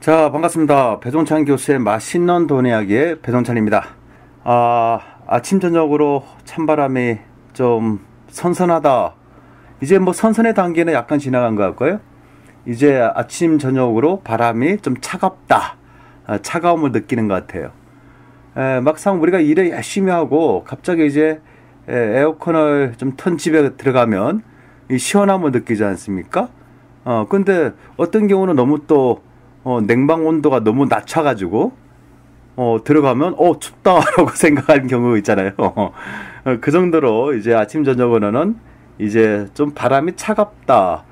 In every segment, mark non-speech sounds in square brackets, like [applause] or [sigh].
자, 반갑습니다. 배동찬 교수의 맛있는 돈 이야기의 배동찬입니다. 아, 아침, 저녁으로 찬바람이 좀 선선하다. 이제 뭐 선선의 단계는 약간 지나간 것 같고요. 이제 아침, 저녁으로 바람이 좀 차갑다. 아, 차가움을 느끼는 것 같아요. 에, 막상 우리가 일을 열심히 하고 갑자기 이제 에, 에어컨을 좀턴 집에 들어가면 이 시원함을 느끼지 않습니까? 어, 근데 어떤 경우는 너무 또 어, 냉방 온도가 너무 낮춰가지고 어, 들어가면 어 춥다라고 [laughs] 생각하는 경우 있잖아요. 어, 그 정도로 이제 아침 저녁으로는 이제 좀 바람이 차갑다.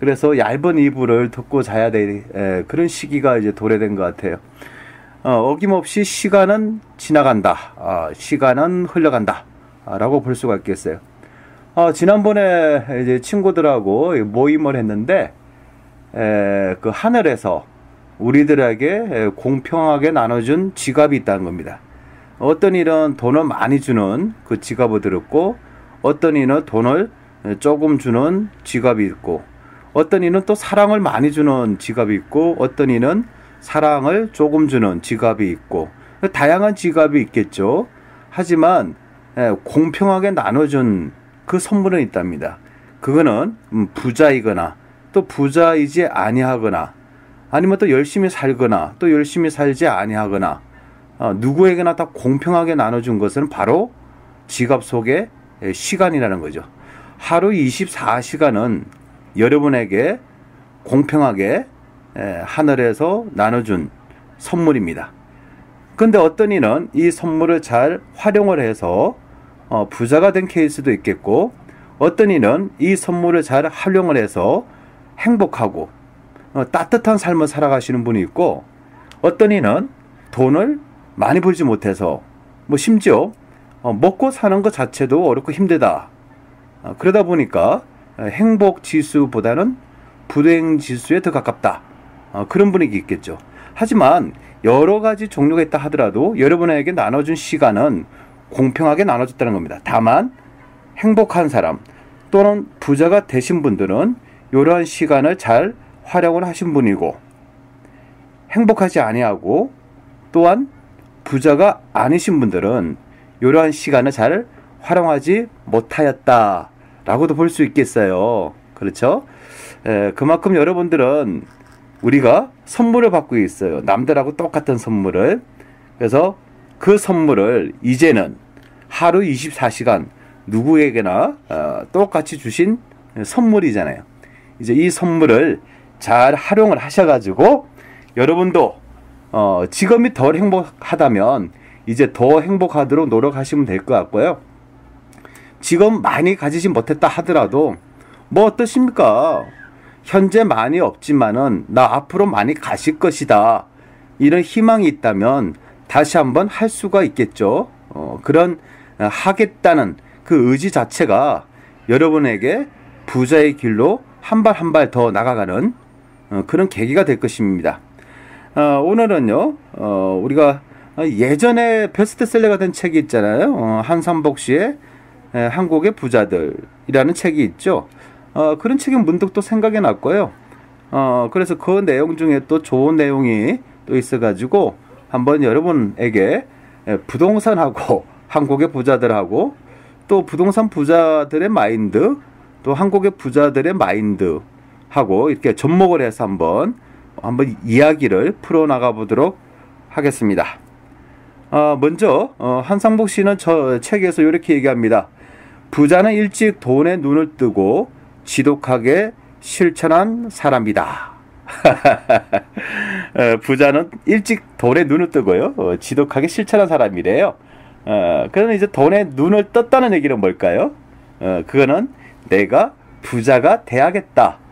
그래서 얇은 이불을 덮고 자야 될 에, 그런 시기가 이제 도래된 것 같아요. 어, 어김없이 시간은 지나간다. 아, 시간은 흘러간다. 아, 라고 볼 수가 있겠어요. 어, 지난번에 이제 친구들하고 모임을 했는데, 에, 그 하늘에서 우리들에게 공평하게 나눠준 지갑이 있다는 겁니다. 어떤 일은 돈을 많이 주는 그 지갑을 들었고, 어떤 이는 돈을 조금 주는 지갑이 있고, 어떤 이는 또 사랑을 많이 주는 지갑이 있고, 어떤 이는 사랑을 조금 주는 지갑이 있고, 다양한 지갑이 있겠죠. 하지만 공평하게 나눠준 그 선물은 있답니다. 그거는 음, 부자이거나 또 부자이지 아니하거나 아니면 또 열심히 살거나 또 열심히 살지 아니하거나 어, 누구에게나 다 공평하게 나눠준 것은 바로 지갑 속의 시간이라는 거죠. 하루 24시간은 여러분에게 공평하게 하늘에서 나눠준 선물입니다. 근데 어떤 이는 이 선물을 잘 활용을 해서 어, 부자가 된 케이스도 있겠고 어떤 이는 이 선물을 잘 활용을 해서 행복하고 어, 따뜻한 삶을 살아가시는 분이 있고 어떤 이는 돈을 많이 벌지 못해서 뭐 심지어 어, 먹고 사는 것 자체도 어렵고 힘들다. 어, 그러다 보니까 행복 지수보다는 불행 지수에 더 가깝다. 그런 분위기 있겠죠. 하지만 여러 가지 종류가 있다 하더라도 여러분에게 나눠준 시간은 공평하게 나눠졌다는 겁니다. 다만 행복한 사람 또는 부자가 되신 분들은 이러한 시간을 잘 활용을 하신 분이고 행복하지 아니하고 또한 부자가 아니신 분들은 이러한 시간을 잘 활용하지 못하였다라고도 볼 수 있겠어요. 그렇죠? 에, 그만큼 여러분들은 우리가 선물을 받고 있어요. 남들하고 똑같은 선물을. 그래서 그 선물을 이제는 하루 24시간 누구에게나 어, 똑같이 주신 선물이잖아요. 이제 이 선물을 잘 활용을 하셔가지고 여러분도 어, 지금이 덜 행복하다면 이제 더 행복하도록 노력하시면 될 것 같고요. 지금 많이 가지지 못했다 하더라도 뭐 어떠십니까? 현재 많이 없지만은 나 앞으로 많이 가실 것이다. 이런 희망이 있다면 다시 한번 할 수가 있겠죠. 어, 그런 하겠다는 그 의지 자체가 여러분에게 부자의 길로 한 발 한 발 더 나가가는 어, 그런 계기가 될 것입니다. 어, 오늘은요, 어, 우리가 예전에 베스트셀러가 된 책이 있잖아요. 어, 한삼복 씨의 에, 한국의 부자들이라는 책이 있죠. 어, 그런 책이 문득 또 생각이 났고요. 어, 그래서 그 내용 중에 또 좋은 내용이 또 있어가지고 한번 여러분에게 부동산하고 [laughs] 한국의 부자들하고 또 부동산 부자들의 마인드 또 한국의 부자들의 마인드 하고 이렇게 접목을 해서 한번 한번 이야기를 풀어 나가 보도록 하겠습니다. 어, 먼저 어, 한상복 씨는 저 책에서 이렇게 얘기합니다. 부자는 일찍 돈에 눈을 뜨고 지독하게 실천한 사람이다. [laughs] 어, 부자는 일찍 돈에 눈을 뜨고요. 어, 지독하게 실천한 사람이래요. 어, 그러면 이제 돈에 눈을 떴다는 얘기는 뭘까요? 어, 그거는 내가 부자가 돼야겠다.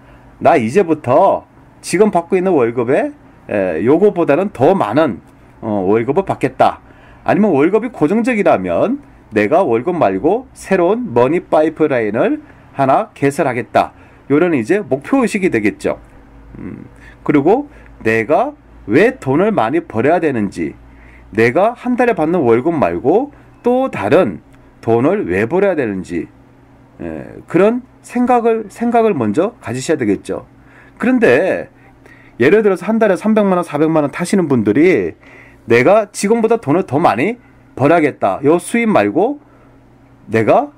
나 이제부터 지금 받고 있는 월급에 에, 요거보다는 더 많은 어, 월급을 받겠다. 아니면 월급이 고정적이라면 내가 월급 말고 새로운 머니 파이프라인을 하나 개설하겠다. 요런 이제 목표 의식이 되겠죠. 음, 그리고 내가 왜 돈을 많이 벌어야 되는지, 내가 한 달에 받는 월급 말고 또 다른 돈을 왜 벌어야 되는지, 에, 그런 생각을 생각을 먼저 가지셔야 되겠죠. 그런데 예를 들어서 한 달에 300만 원, 400만 원 타시는 분들이 내가 지금보다 돈을 더 많이 벌어야겠다. 요 수입 말고 내가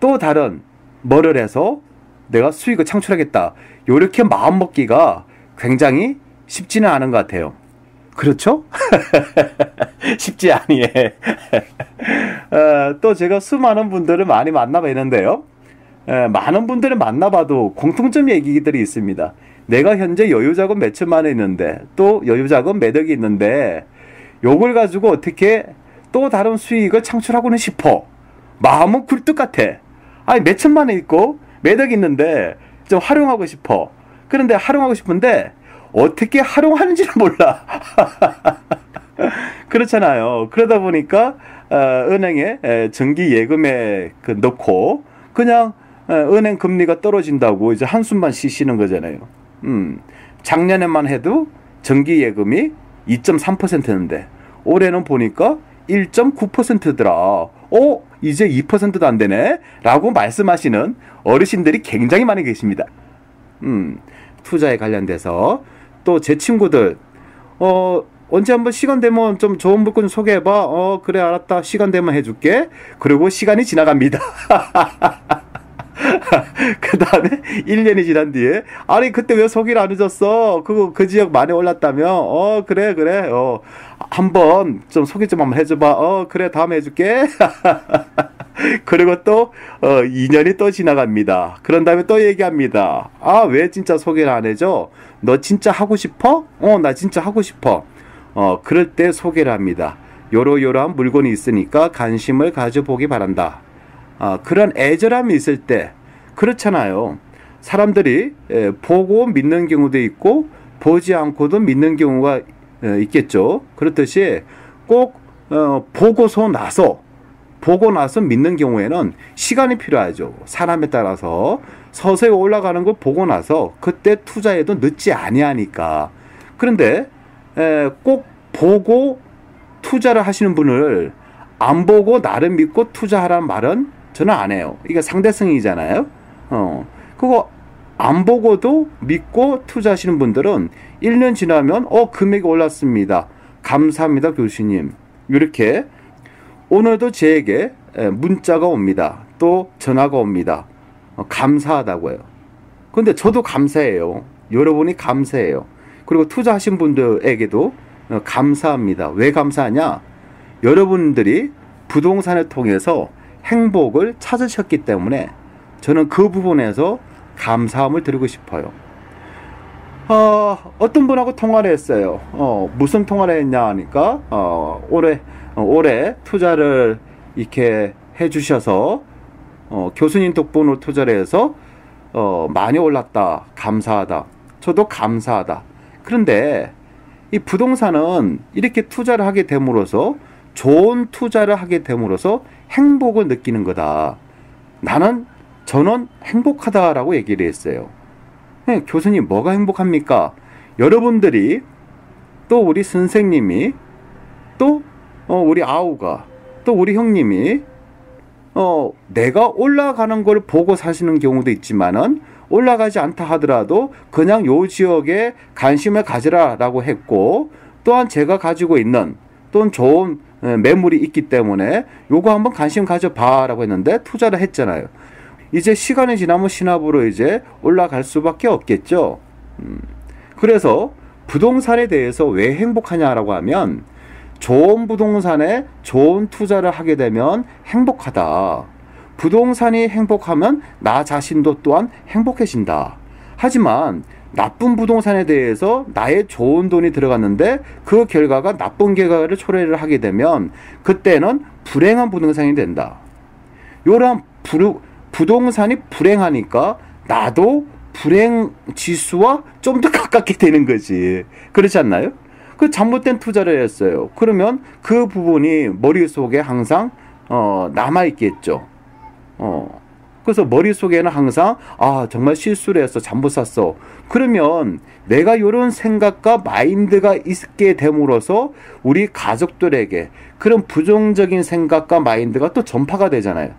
또 다른 뭐를 해서 내가 수익을 창출하겠다. 요렇게 마음 먹기가 굉장히 쉽지는 않은 것 같아요. 그렇죠? [laughs] 쉽지 아니에. [laughs] 어, 또 제가 수많은 분들을 많이 만나봤는데요. 에, 많은 분들을 만나봐도 공통점 얘기들이 있습니다. 내가 현재 여유자금 몇 천만 원 있는데 또 여유자금 매덕이 있는데 요걸 가지고 어떻게 또 다른 수익을 창출하고는 싶어. 마음은 굴뚝 같아. 아니 몇 천만 원 있고 매덕이 있는데 좀 활용하고 싶어. 그런데 활용하고 싶은데 어떻게 활용하는지를 몰라. [laughs] 그렇잖아요. 그러다 보니까 어, 은행에 정기 예금에 그 넣고 그냥 어, 은행 금리가 떨어진다고 이제 한숨만 쉬시는 거잖아요. 음, 작년에만 해도 정기 예금이 2.3%였는데 올해는 보니까 1.9%더라. 어, 이제 2%도 안 되네? 라고 말씀하시는 어르신들이 굉장히 많이 계십니다. 음, 투자에 관련돼서 또 제 친구들, 어, 언제 한번 시간 되면 좀 좋은 물건 소개해봐. 어, 그래, 알았다. 시간 되면 해줄게. 그리고 시간이 지나갑니다. [laughs] [laughs] 그 다음에 1년이 지난 뒤에, 아니, 그때 왜 소개를 안 해줬어? 그거, 그 지역 많이 올랐다며? 어, 그래, 그래. 어, 한번 좀 소개 좀 한번 해줘봐. 어, 그래, 다음에 해줄게. [laughs] 그리고 또, 어, 2년이 또 지나갑니다. 그런 다음에 또 얘기합니다. 아, 왜 진짜 소개를 안 해줘? 너 진짜 하고 싶어? 어, 나 진짜 하고 싶어. 어, 그럴 때 소개를 합니다. 요러요러한 물건이 있으니까 관심을 가져보기 바란다. 아, 그런 애절함이 있을 때 그렇잖아요. 사람들이 에, 보고 믿는 경우도 있고 보지 않고도 믿는 경우가 에, 있겠죠. 그렇듯이 꼭 어, 보고서 나서 보고 나서 믿는 경우에는 시간이 필요하죠. 사람에 따라서 서서히 올라가는 걸 보고 나서 그때 투자해도 늦지 아니하니까. 그런데 에, 꼭 보고 투자를 하시는 분을 안 보고 나를 믿고 투자하라는 말은 저는 안 해요. 이게 상대성이잖아요. 어, 그거 안 보고도 믿고 투자하시는 분들은 1년 지나면 어 금액이 올랐습니다. 감사합니다 교수님. 이렇게 오늘도 제게 문자가 옵니다. 또 전화가 옵니다. 어, 감사하다고요. 근데 저도 감사해요. 여러분이 감사해요. 그리고 투자하신 분들에게도 어, 감사합니다. 왜 감사하냐? 여러분들이 부동산을 통해서 행복을 찾으셨기 때문에 저는 그 부분에서 감사함을 드리고 싶어요. 어, 어떤 분하고 통화를 했어요. 어, 무슨 통화를 했냐 하니까, 어, 올해, 어, 올해 투자를 이렇게 해주셔서, 어, 교수님 덕분으로 투자를 해서, 어, 많이 올랐다. 감사하다. 저도 감사하다. 그런데 이 부동산은 이렇게 투자를 하게 됨으로써 좋은 투자를 하게 됨으로써 행복을 느끼는 거다. 나는 저는 행복하다라고 얘기를 했어요. 네, 교수님 뭐가 행복합니까? 여러분들이 또 우리 선생님이 또 어, 우리 아우가 또 우리 형님이 어, 내가 올라가는 걸 보고 사시는 경우도 있지만은 올라가지 않다 하더라도 그냥 요 지역에 관심을 가지라라고 했고 또한 제가 가지고 있는 또는 좋은 예, 매물이 있기 때문에 요거 한번 관심 가져봐라고 했는데 투자를 했잖아요. 이제 시간이 지나면 신압으로 이제 올라갈 수밖에 없겠죠. 음. 그래서 부동산에 대해서 왜 행복하냐라고 하면 좋은 부동산에 좋은 투자를 하게 되면 행복하다. 부동산이 행복하면 나 자신도 또한 행복해진다. 하지만 나쁜 부동산에 대해서 나의 좋은 돈이 들어갔는데 그 결과가 나쁜 결과를 초래를 하게 되면 그때는 불행한 부동산이 된다. 요런 부, 부동산이 불행하니까 나도 불행 지수와 좀 더 [laughs] 가깝게 되는 거지. 그렇지 않나요? 그 잘못된 투자를 했어요. 그러면 그 부분이 머릿속에 항상 어, 남아 있겠죠. 어. 그래서 머릿속에는 항상 아 정말 실수를 했어 잘못 샀어 그러면 내가 이런 생각과 마인드가 있게 됨으로써 우리 가족들에게 그런 부정적인 생각과 마인드가 또 전파가 되잖아요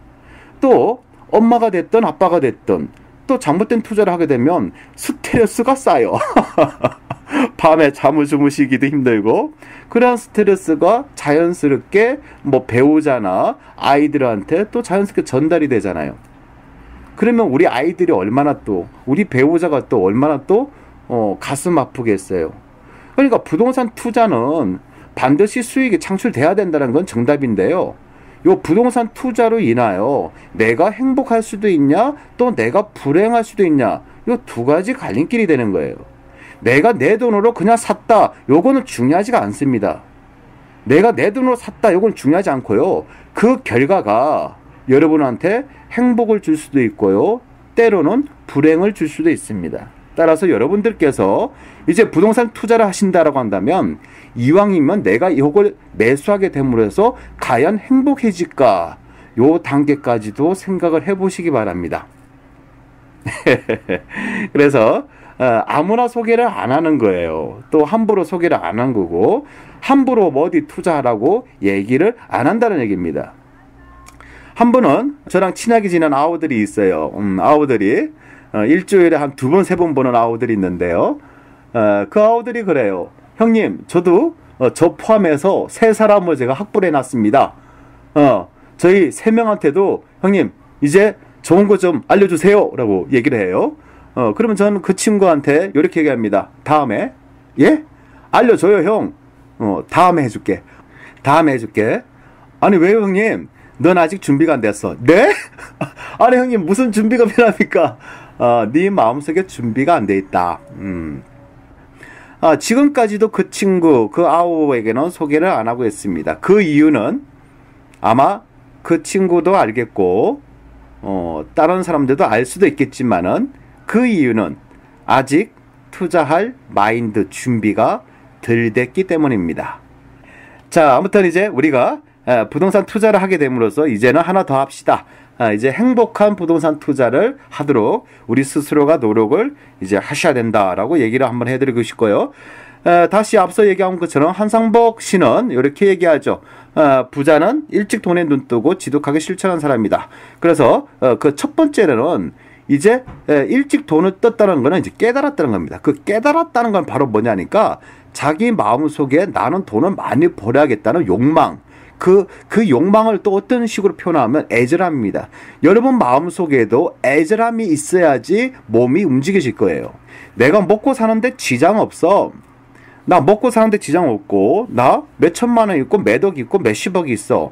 또 엄마가 됐든 아빠가 됐든 또 잘못된 투자를 하게 되면 스트레스가 쌓여 [laughs] 밤에 잠을 주무시기도 힘들고 그런 스트레스가 자연스럽게 뭐 배우자나 아이들한테 또 자연스럽게 전달이 되잖아요. 그러면 우리 아이들이 얼마나 또 우리 배우자가 또 얼마나 또 어, 가슴 아프겠어요. 그러니까 부동산 투자는 반드시 수익이 창출돼야 된다는 건 정답인데요. 요 부동산 투자로 인하여 내가 행복할 수도 있냐 또 내가 불행할 수도 있냐 요 두 가지 갈림길이 되는 거예요. 내가 내 돈으로 그냥 샀다 요거는 중요하지가 않습니다. 내가 내 돈으로 샀다 요건 중요하지 않고요. 그 결과가 여러분한테 행복을 줄 수도 있고요. 때로는 불행을 줄 수도 있습니다. 따라서 여러분들께서 이제 부동산 투자를 하신다라고 한다면 이왕이면 내가 이걸 매수하게 됨으로 해서 과연 행복해질까? 요 단계까지도 생각을 해보시기 바랍니다. [laughs] 그래서 어, 아무나 소개를 안 하는 거예요. 또 함부로 소개를 안 한 거고 함부로 뭐 어디 투자하라고 얘기를 안 한다는 얘기입니다. 한 분은 저랑 친하게 지낸 아우들이 있어요. 음, 아우들이 어, 일주일에 한 두 번, 세 번 보는 아우들이 있는데요. 어, 그 아우들이 그래요. 형님, 저도 어, 저 포함해서 세 사람을 제가 확보해 놨습니다. 어, 저희 세 명한테도 형님, 이제 좋은 거 좀 알려주세요. 라고 얘기를 해요. 어, 그러면 저는 그 친구한테 이렇게 얘기합니다. 다음에, 예? 알려줘요, 형. 어, 다음에 해줄게. 다음에 해줄게. 아니, 왜요, 형님? 넌 아직 준비가 안 됐어. 네? [laughs] 아니, 형님, 무슨 준비가 필요합니까? 어, 네 마음속에 준비가 안 돼 있다. 음. 아, 지금까지도 그 친구, 그 아우에게는 소개를 안 하고 있습니다. 그 이유는 아마 그 친구도 알겠고, 어, 다른 사람들도 알 수도 있겠지만은 그 이유는 아직 투자할 마인드 준비가 덜 됐기 때문입니다. 자, 아무튼 이제 우리가 부동산 투자를 하게 됨으로써 이제는 하나 더 합시다. 아, 이제 행복한 부동산 투자를 하도록 우리 스스로가 노력을 이제 하셔야 된다라고 얘기를 한번 해드리고 싶고요. 다시 앞서 얘기한 것처럼 한상복 씨는 이렇게 얘기하죠. 어, 부자는 일찍 돈에 눈 뜨고 지독하게 실천한 사람이다. 그래서 어, 그 첫 번째로는 이제 일찍 돈을 떴다는 거는 이제 깨달았다는 겁니다. 그 깨달았다는 건 바로 뭐냐니까 자기 마음 속에 나는 돈을 많이 벌어야겠다는 욕망, 그, 그 욕망을 또 어떤 식으로 표현하면 애절함입니다. 여러분 마음속에도 애절함이 있어야지 몸이 움직여질 거예요. 내가 먹고 사는데 지장 없어. 나 먹고 사는데 지장 없고, 나 몇천만 원 있고, 몇억 있고, 몇십억이 있어.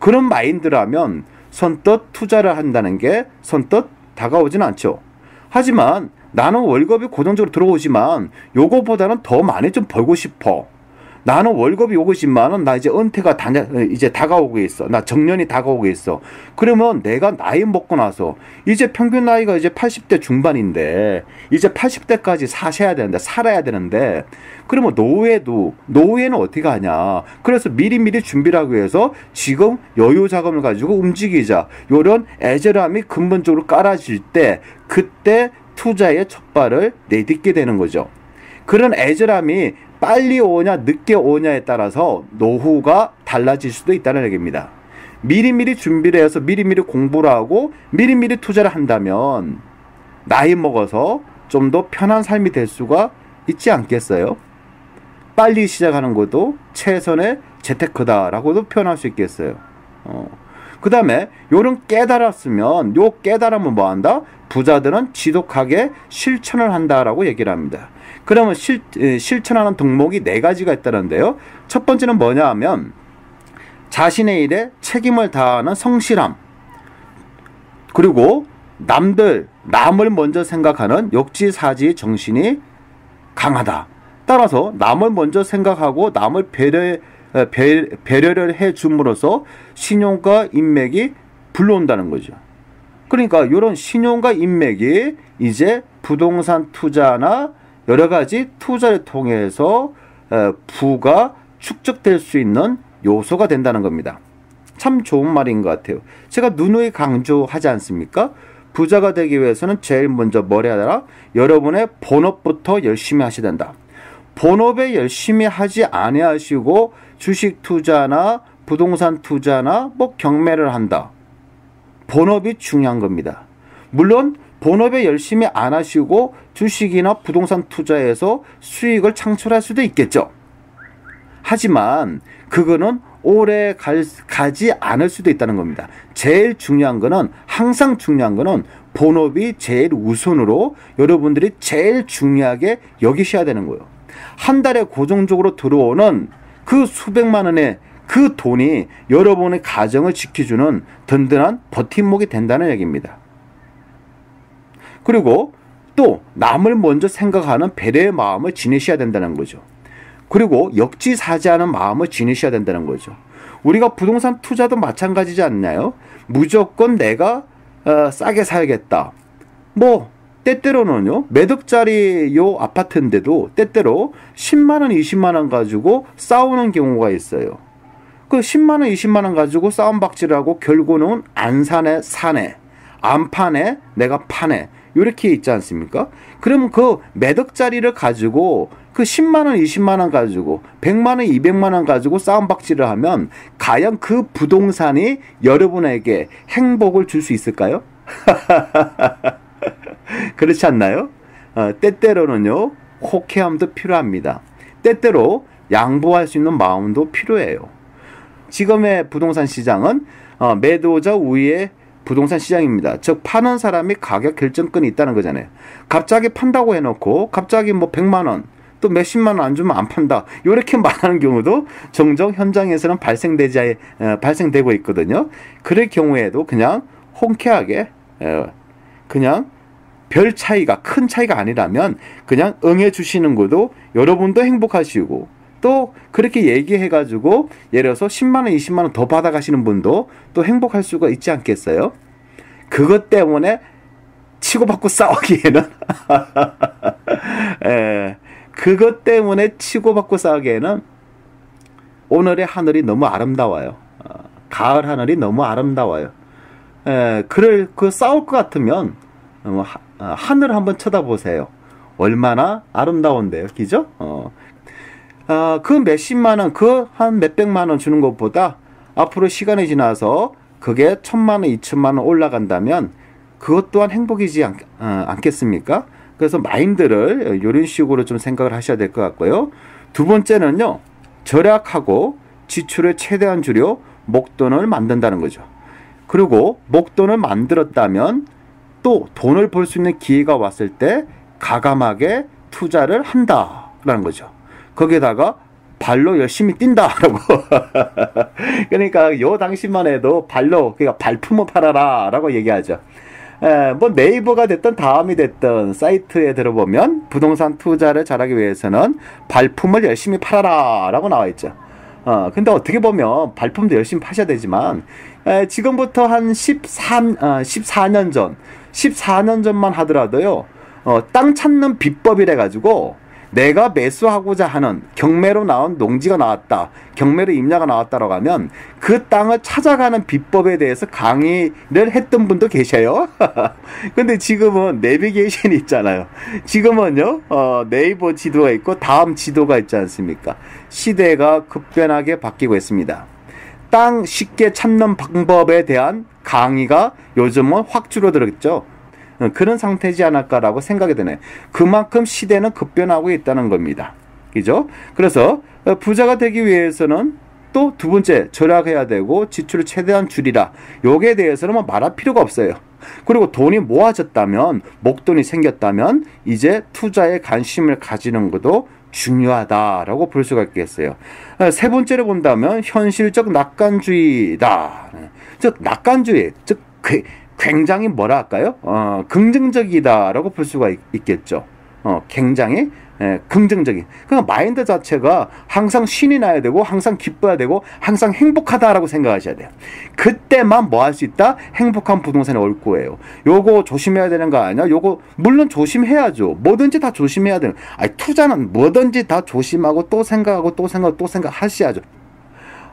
그런 마인드라면 선뜻 투자를 한다는 게 선뜻 다가오진 않죠. 하지만 나는 월급이 고정적으로 들어오지만 요거보다는 더 많이 좀 벌고 싶어. 나는 월급이 오고 싶지만은 나 이제 은퇴가 다, 이제 다가오고 있어. 나 정년이 다가오고 있어. 그러면 내가 나이 먹고 나서 이제 평균 나이가 이제 80대 중반인데 이제 80대까지 사셔야 되는데 살아야 되는데 그러면 노후에도 노후에는 어떻게 하냐. 그래서 미리미리 준비를 하기 위해서 지금 여유 자금을 가지고 움직이자. 요런 애절함이 근본적으로 깔아질 때 그때 투자의 첫 발을 내딛게 되는 거죠. 그런 애절함이 빨리 오냐 늦게 오냐에 따라서 노후가 달라질 수도 있다는 얘기입니다. 미리미리 준비를 해서 미리미리 공부를 하고 미리미리 투자를 한다면 나이 먹어서 좀 더 편한 삶이 될 수가 있지 않겠어요? 빨리 시작하는 것도 최선의 재테크다라고도 표현할 수 있겠어요. 어. 그 다음에 요런 깨달았으면 요 깨달음은 뭐 한다? 부자들은 지독하게 실천을 한다라고 얘기를 합니다. 그러면 실, 실천하는 덕목이 네 가지가 있다는데요. 첫 번째는 뭐냐 하면 자신의 일에 책임을 다하는 성실함. 그리고 남들, 남을 먼저 생각하는 역지사지 정신이 강하다. 따라서 남을 먼저 생각하고 남을 배려, 배, 배려를 해 줌으로써 신용과 인맥이 불러온다는 거죠. 그러니까 이런 신용과 인맥이 이제 부동산 투자나 여러 가지 투자를 통해서 부가 축적될 수 있는 요소가 된다는 겁니다. 참 좋은 말인 것 같아요. 제가 누누이 강조하지 않습니까? 부자가 되기 위해서는 제일 먼저 뭘 해야 되나? 여러분의 본업부터 열심히 하셔야 된다. 본업에 열심히 하지 아니하시고 주식 투자나 부동산 투자나 뭐 경매를 한다. 본업이 중요한 겁니다. 물론 본업에 열심히 안 하시고 주식이나 부동산 투자에서 수익을 창출할 수도 있겠죠. 하지만 그거는 오래 갈, 가지 않을 수도 있다는 겁니다. 제일 중요한 거는 항상 중요한 거는 본업이 제일 우선으로 여러분들이 제일 중요하게 여기셔야 되는 거예요. 한 달에 고정적으로 들어오는 그 수백만 원의 그 돈이 여러분의 가정을 지켜주는 든든한 버팀목이 된다는 얘기입니다. 그리고 또 남을 먼저 생각하는 배려의 마음을 지니셔야 된다는 거죠. 그리고 역지사지하는 마음을 지니셔야 된다는 거죠. 우리가 부동산 투자도 마찬가지지 않나요? 무조건 내가 어, 싸게 사야겠다. 뭐 때때로는요 매덕 자리 요 아파트인데도 때때로 10만 원, 20만 원 가지고 싸우는 경우가 있어요. 그 10만 원, 20만 원 가지고 싸움 박질하고 결국은 안 사네, 사네, 안 파네, 내가 파네. 이렇게 있지 않습니까? 그러면 그 매덕 자리를 가지고 그 10만 원, 20만 원 가지고 100만 원, 200만 원 가지고 싸움 박질을 하면 과연 그 부동산이 여러분에게 행복을 줄 수 있을까요? [laughs] 그렇지 않나요? 어, 때때로는요, 호쾌함도 필요합니다. 때때로 양보할 수 있는 마음도 필요해요. 지금의 부동산 시장은 어, 매도자 우위의 부동산 시장입니다. 즉 파는 사람이 가격 결정권이 있다는 거잖아요. 갑자기 판다고 해놓고 갑자기 뭐 100만 원, 또 몇십만 원 안 주면 안 판다. 이렇게 [laughs] 말하는 경우도 종종 현장에서는 발생되지 어, 발생되고 있거든요. 그럴 경우에도 그냥 홍쾌하게 어, 그냥 별 차이가 큰 차이가 아니라면 그냥 응해 주시는 것도 여러분도 행복하시고 또 그렇게 얘기해 가지고 예를 들어서 10만 원, 20만 원 더 받아 가시는 분도 또 행복할 수가 있지 않겠어요? 그것 때문에 치고받고 [laughs] 싸우기에는 에, 그것 때문에 치고받고 싸우기에는 오늘의 하늘이 너무 아름다워요. 어, 가을 하늘이 너무 아름다워요. 에, 그를 그 싸울 것 같으면 어, 하, 어, 늘 한번 쳐다보세요. 얼마나 아름다운데요, 기죠? 어. 어, 그 몇십만 원, 그 한 몇백만 원 주는 것보다 앞으로 시간이 지나서 그게 천만 원, 이천만 원 올라간다면 그것 또한 행복이지 않, 어, 않겠습니까? 그래서 마인드를 이런 식으로 좀 생각을 하셔야 될 것 같고요. 두 번째는요, 절약하고 지출을 최대한 줄여 목돈을 만든다는 거죠. 그리고 목돈을 만들었다면 또 돈을 벌 수 있는 기회가 왔을 때 가감하게 투자를 한다라는 거죠. 거기에다가 발로 열심히 뛴다라고. [laughs] 그러니까 요 당시만 해도 발로 그러니까 발품을 팔아라라고 얘기하죠. 에, 뭐 네이버가 됐든 다음이 됐든 사이트에 들어보면 부동산 투자를 잘하기 위해서는 발품을 열심히 팔아라라고 나와 있죠. 어, 근데 어떻게 보면 발품도 열심히 파셔야 되지만 에, 지금부터 한 13, 어, 14년 전, 14년 전만 하더라도요. 어, 땅 찾는 비법이래 가지고 내가 매수하고자 하는 경매로 나온 농지가 나왔다. 경매로 임야가 나왔다라고 하면 그 땅을 찾아가는 비법에 대해서 강의를 했던 분도 계셔요. [laughs] 근데 지금은 내비게이션이 있잖아요. 지금은요, 어, 네이버 지도가 있고 다음 지도가 있지 않습니까? 시대가 급변하게 바뀌고 있습니다. 땅 쉽게 찾는 방법에 대한 강의가 요즘은 확 줄어들었죠. 어, 그런 상태지 않을까라고 생각이 되네. 그만큼 시대는 급변하고 있다는 겁니다. 그죠? 그래서 어, 부자가 되기 위해서는 또 두 번째 절약해야 되고 지출을 최대한 줄이라. 요게 대해서는 뭐 말할 필요가 없어요. 그리고 돈이 모아졌다면 목돈이 생겼다면 이제 투자에 관심을 가지는 것도 중요하다라고 볼 수가 있겠어요. 어, 세 번째로 본다면 현실적 낙관주의다. 즉 낙관주의, 즉 굉장히 뭐라 할까요? 어, 긍정적이다라고 볼 수가 있, 겠죠 어, 굉장히 예, 긍정적인. 그러니까 마인드 자체가 항상 신이 나야 되고 항상 기뻐야 되고 항상 행복하다라고 생각하셔야 돼요. 그때만 뭐 할 수 있다? 행복한 부동산이 올 거예요. 요거 조심해야 되는 거 아니야? 요거 물론 조심해야죠. 뭐든지 다 조심해야 되는. 아니 투자는 뭐든지 다 조심하고 또 생각하고 또 생각 또 생각하셔야죠.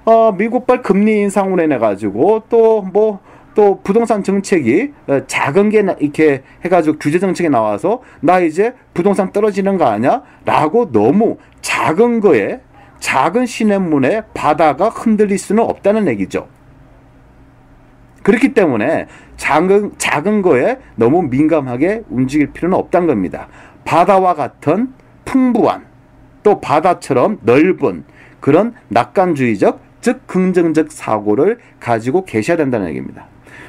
어, 미국발 금리 인상으로 인해 가지고 또뭐 또 부동산 정책이 어, 작은 게 이렇게 해가지고 규제 정책이 나와서 나 이제 부동산 떨어지는 거 아니야? 라고 너무 작은 거에 작은 시냇문에 바다가 흔들릴 수는 없다는 얘기죠. 그렇기 때문에 작은, 작은 거에 너무 민감하게 움직일 필요는 없다는 겁니다. 바다와 같은 풍부한 또 바다처럼 넓은 그런 낙관주의적 즉 긍정적 사고를 가지고 계셔야 된다는 얘기입니다.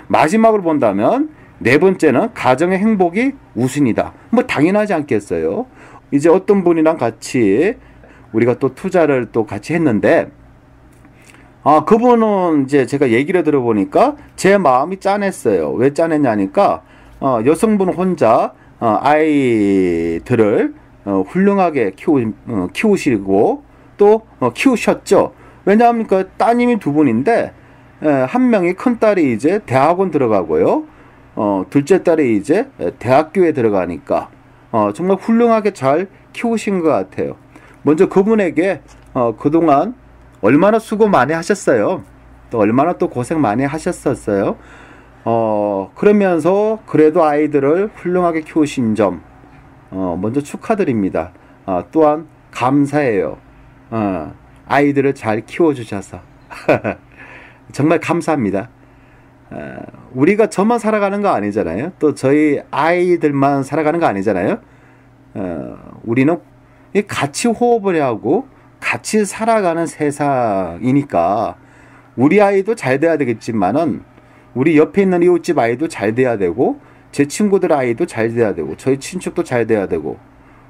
마지막으로 본다면 네 번째는 가정의 행복이 우선이다. 뭐 당연하지 않겠어요. 이제 어떤 분이랑 같이 우리가 또 투자를 또 같이 했는데 아 그분은 이제 제가 얘기를 들어보니까 제 마음이 짠했어요. 왜 짠했냐니까 어, 여성분 혼자 어, 아이들을 어, 훌륭하게 키우, 어, 키우시고 또 어, 키우셨죠. 왜냐합니까? 따님이 두 분인데 에, 한 명이 큰 딸이 이제 대학원 들어가고요. 어, 둘째 딸이 이제 대학교에 들어가니까 어, 정말 훌륭하게 잘 키우신 것 같아요. 먼저 그분에게 어, 그동안 얼마나 수고 많이 하셨어요. 또 얼마나 또 고생 많이 하셨었어요. 어, 그러면서 그래도 아이들을 훌륭하게 키우신 점, 어, 먼저 축하드립니다. 어, 또한 감사해요. 어, 아이들을 잘 키워주셔서. [laughs] 정말 감사합니다. 어, 우리가 저만 살아가는 거 아니잖아요. 또 저희 아이들만 살아가는 거 아니잖아요. 어, 우리는 같이 호흡을 하고 같이 살아가는 세상이니까 우리 아이도 잘 돼야 되겠지만은 우리 옆에 있는 이웃집 아이도 잘 돼야 되고 제 친구들 아이도 잘 돼야 되고 저희 친척도 잘 돼야 되고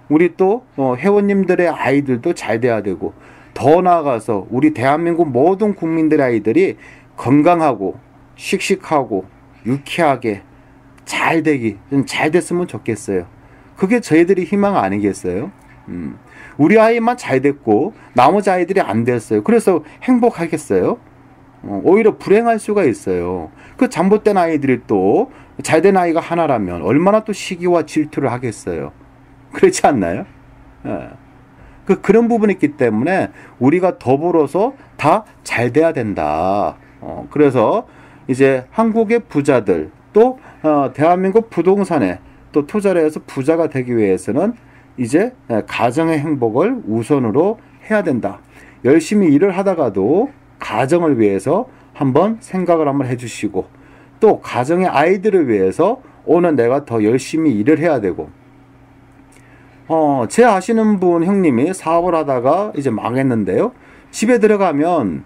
우리 또 어, 회원님들의 아이들도 잘 돼야 되고 더 나아가서 우리 대한민국 모든 국민들의 아이들이 건강하고 씩씩하고 유쾌하게 잘 되기 잘 됐으면 좋겠어요. 그게 저희들이 희망 아니겠어요? 음. 우리 아이만 잘 됐고 나머지 아이들이 안 됐어요. 그래서 행복하겠어요? 어, 오히려 불행할 수가 있어요. 그 잘못된 아이들이 또 잘 된 아이가 하나라면 얼마나 또 시기와 질투를 하겠어요. 그렇지 않나요? 예. 그 그런 부분이 있기 때문에 우리가 더불어서 다 잘 돼야 된다. 어, 그래서 이제 한국의 부자들 또 어, 대한민국 부동산에 또 투자를 해서 부자가 되기 위해서는 이제 가정의 행복을 우선으로 해야 된다. 열심히 일을 하다가도 가정을 위해서 한번 생각을 한번 해주시고 또 가정의 아이들을 위해서 오늘 내가 더 열심히 일을 해야 되고 어, 제 아시는 분 형님이 사업을 하다가 이제 망했는데요. 집에 들어가면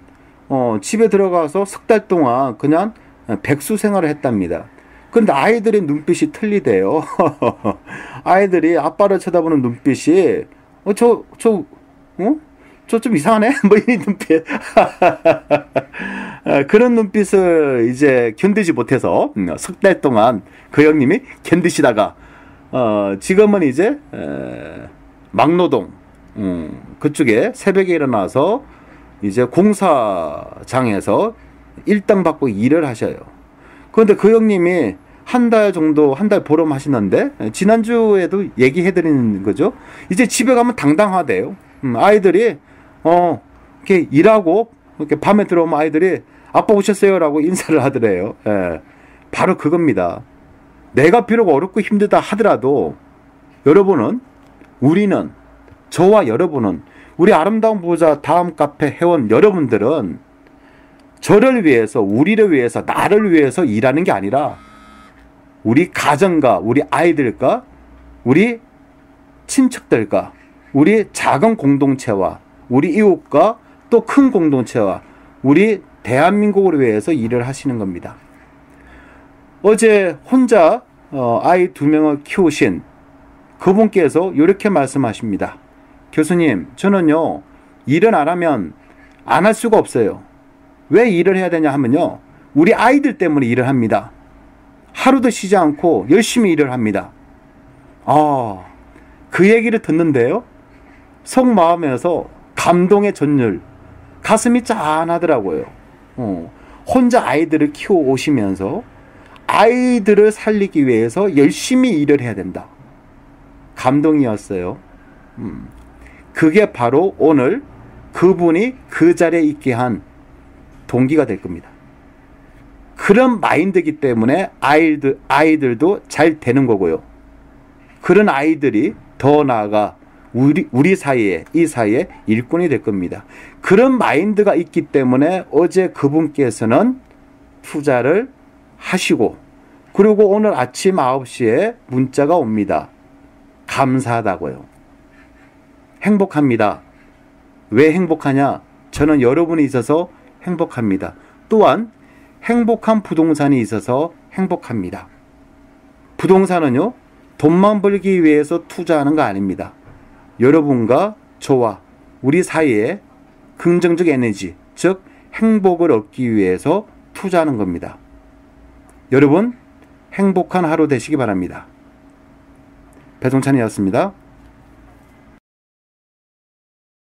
어, 집에 들어가서 석 달 동안 그냥 백수 생활을 했답니다. 근데 아이들의 눈빛이 틀리대요. [laughs] 아이들이 아빠를 쳐다보는 눈빛이 어, 저, 저, 어? 저 좀 이상하네? [laughs] 뭐 이 눈빛. [laughs] 아, 그런 눈빛을 이제 견디지 못해서 음, 석달 동안 그 형님이 견디시다가 어, 지금은 이제 에, 막노동 음, 그쪽에 새벽에 일어나서 이제 공사장에서 일당 받고 일을 하셔요. 그런데 그 형님이 한 달 정도 한 달 보름 하시는데 지난주에도 얘기해 드리는 거죠. 이제 집에 가면 당당하대요. 음, 아이들이 어 이렇게 일하고 이렇게 밤에 들어오면 아이들이 아빠 오셨어요라고 인사를 하더래요. 예. 바로 그겁니다. 내가 비록 어렵고 힘들다 하더라도 여러분은 우리는 저와 여러분은 우리 아름다운 부자 다음 카페 회원 여러분들은 저를 위해서 우리를 위해서 나를 위해서 일하는 게 아니라 우리 가정과 우리 아이들과 우리 친척들과 우리 작은 공동체와 우리 이웃과 또 큰 공동체와 우리 대한민국을 위해서 일을 하시는 겁니다. 어제 혼자 어, 아이 두 명을 키우신 그분께서 이렇게 말씀하십니다. 교수님, 저는요, 일은 안 하면 안 할 수가 없어요. 왜 일을 해야 되냐 하면요, 우리 아이들 때문에 일을 합니다. 하루도 쉬지 않고 열심히 일을 합니다. 아, 그 얘기를 듣는데요, 속마음에서 감동의 전율, 가슴이 짠하더라고요. 어, 혼자 아이들을 키워 오시면서 아이들을 살리기 위해서 열심히 일을 해야 된다. 감동이었어요. 음. 그게 바로 오늘 그분이 그 자리에 있게 한 동기가 될 겁니다. 그런 마인드이기 때문에 아이들, 아이들도 잘 되는 거고요. 그런 아이들이 더 나아가 우리, 우리 사이에, 이 사이에 일꾼이 될 겁니다. 그런 마인드가 있기 때문에 어제 그분께서는 투자를 하시고 그리고 오늘 아침 9시에 문자가 옵니다. 감사하다고요. 행복합니다. 왜 행복하냐? 저는 여러분이 있어서 행복합니다. 또한 행복한 부동산이 있어서 행복합니다. 부동산은요, 돈만 벌기 위해서 투자하는 거 아닙니다. 여러분과 저와 우리 사이에 긍정적 에너지, 즉 행복을 얻기 위해서 투자하는 겁니다. 여러분, 행복한 하루 되시기 바랍니다. 배동찬이었습니다.